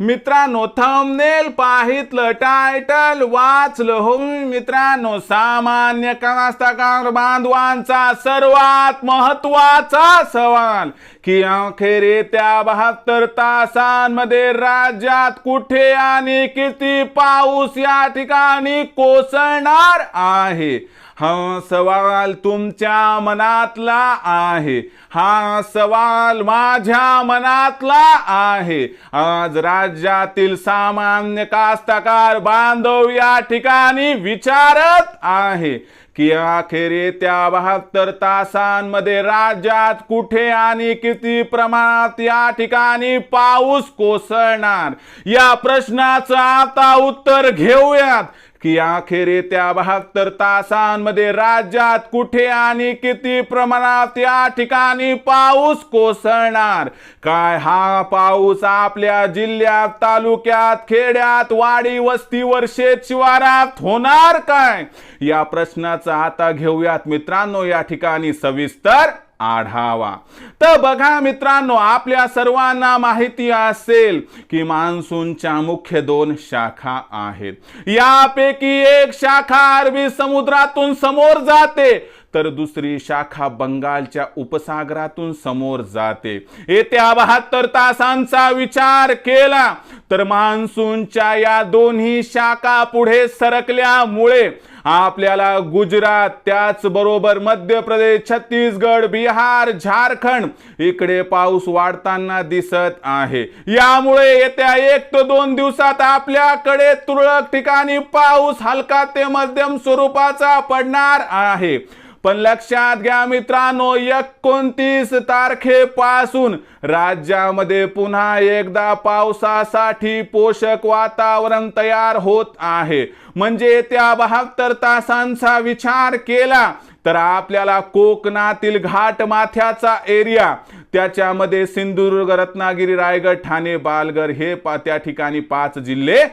मित्रांनो thumbnail पाहितलं title वाचलं हो मित्रांनो सामान्य कास्ताकार बांधवांचा सर्वात महत्त्वाचा सवाल की अखेर त्या बहात्तर तासांमध्ये राज्यात कुठे आणि किती पाऊस या ठिकाणी कोसळणार आहे? हा सवाल तुमच्या मनातला आहे. हा सवाल माझ्या मनातला आहे. आज राज्यातील सामान्य कास्तकार बांधव या ठिकाणी विचारत आहे की अखेर येत्या बहात्तर तासांमध्ये राज्यात कुठे आणि किती प्रमाणात या ठिकाणी पाऊस कोसळणार? या प्रश्नाचं आता उत्तर घेऊयात. की अखेर येत्या बहात्तर तासांमध्ये राज्यात कुठे आणि किती प्रमाणात या ठिकाणी पाऊस कोसळणार? काय हा पाऊस आपल्या जिल्ह्यात तालुक्यात खेड्यात वाडी वस्तीवर शेत शिवारात होणार काय? या प्रश्नाचा आता घेऊयात मित्रांनो. या ठिकाणी सविस्तर आढावा. तर बघा मित्रांनो आपल्या सर्वांना माहिती असेल की मान्सूनच्या मुख्य दोन शाखा आहेत. यापैकी एक शाखा अरबी समुद्रातून समोर जाते तर दुसरी शाखा बंगालच्या उपसागरातून समोर जाते. येत्या बहात्तर तासांचा विचार केला तर मान्सूनच्या या दोन्ही शाखा पुढे सरकल्यामुळे आपल्याला गुजरात त्याचबरोबर मध्य प्रदेश छत्तीसगड बिहार झारखंड इकडे पाऊस वाढताना दिसत आहे. यामुळे येत्या एक ते दोन दिवसात आपल्याकडे तुरळक ठिकाणी पाऊस हलका ते मध्यम स्वरूपाचा पडणार आहे. पण लक्षात घ्या मित्रांनो एकोणतीस तारखेपासून राज्यामध्ये पुन्हा एकदा पावसासाठी पोषक वातावरण तयार होत आहे. म्हणजे त्या बहात्तर तासांचा विचार केला तर आपल्याला कोकणातील घाट माथ्याचा एरिया त्याच्यामध्ये सिंधुदुर्ग रत्नागिरी रायगड ठाणे पालघर हे पा- त्या ठिकाणी पाच जिल्हे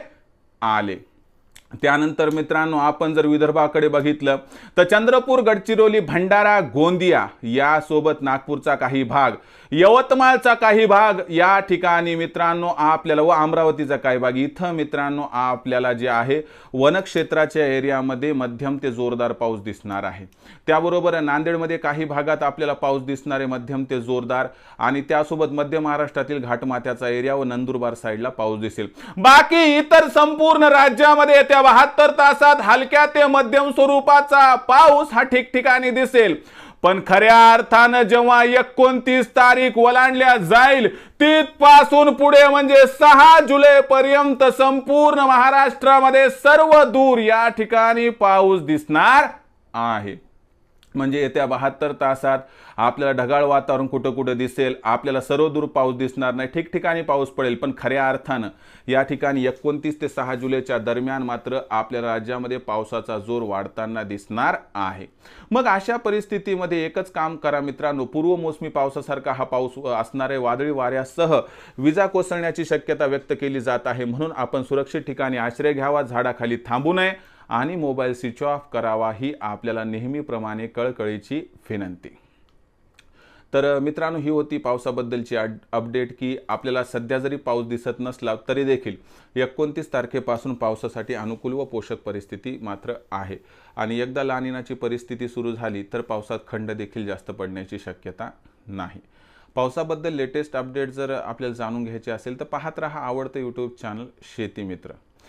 आले. त्यानंतर मित्रांनो आपण जर विदर्भाकडे बघितलं तर चंद्रपूर गडचिरोली भंडारा गोंदिया यासोबत नागपूरचा काही भाग यवतमाळचा काही भाग या ठिकाणी मित्रांनो आपल्याला व अमरावतीचा काही भाग इथं मित्रांनो आपल्याला जे आहे वनक्षेत्राच्या एरियामध्ये मध्यम ते जोरदार पाऊस दिसणार आहे. त्याबरोबर नांदेडमध्ये काही भागात आपल्याला पाऊस दिसणार आहे मध्यम ते जोरदार आणि त्यासोबत मध्य महाराष्ट्रातील घाटमाथ्याचा एरिया व नंदुरबार साईडला पाऊस दिसेल. बाकी इतर संपूर्ण राज्यामध्ये त्या बहात्तर तासात हलक्या ते मध्यम स्वरूपाचा पाऊस हा ठिकठिकाणी दिसेल. पण खऱ्या अर्थानं जेव्हा एकोणतीस तारीख ओलांडल्या जाईल तिथपासून पुढे म्हणजे सहा जुलै पर्यंत संपूर्ण महाराष्ट्रामध्ये सर्व दूर या ठिकाणी पाऊस दिसणार आहे. म्हणजे येत्या बहात्तर तासात आपल्याला ढगाळ वातावरण कुठं कुठं दिसेल आपल्याला सर्वदूर पाऊस दिसणार नाही ठिकठिकाणी पाऊस पडेल पण खऱ्या अर्थानं या ठिकाणी एकोणतीस ते सहा जुलैच्या दरम्यान मात्र आपल्या राज्यामध्ये पावसाचा जोर वाढताना दिसणार आहे. मग अशा परिस्थितीमध्ये एकच काम करा मित्रांनो पूर्व मोसमी पावसासारखा हा पाऊस असणारे वादळी वाऱ्यासह विजा कोसळण्याची शक्यता व्यक्त केली जात आहे. म्हणून आपण सुरक्षित ठिकाणी आश्रय घ्यावा झाडाखाली थांबू नये. आणि मोबाईल स्विच ऑफ करावा ही आपल्याला नेहमीप्रमाणे कळकळीची विनंती. तर मित्रांनो ही होती पावसाबद्दलची अपडेट की आपल्याला सध्या जरी पाऊस दिसत नसला तरी देखील एकोणतीस तारखेपासून पावसासाठी अनुकूल व पोषक परिस्थिती मात्र आहे. आणि एकदा लानिनाची परिस्थिती सुरू झाली तर पावसात खंड देखील जास्त पडण्याची शक्यता नाही. पावसाबद्दल लेटेस्ट अपडेट जर आपल्याला जाणून घ्यायचे असेल तर पाहत रहा आवडतं यूट्यूब चॅनल शेती मित्र.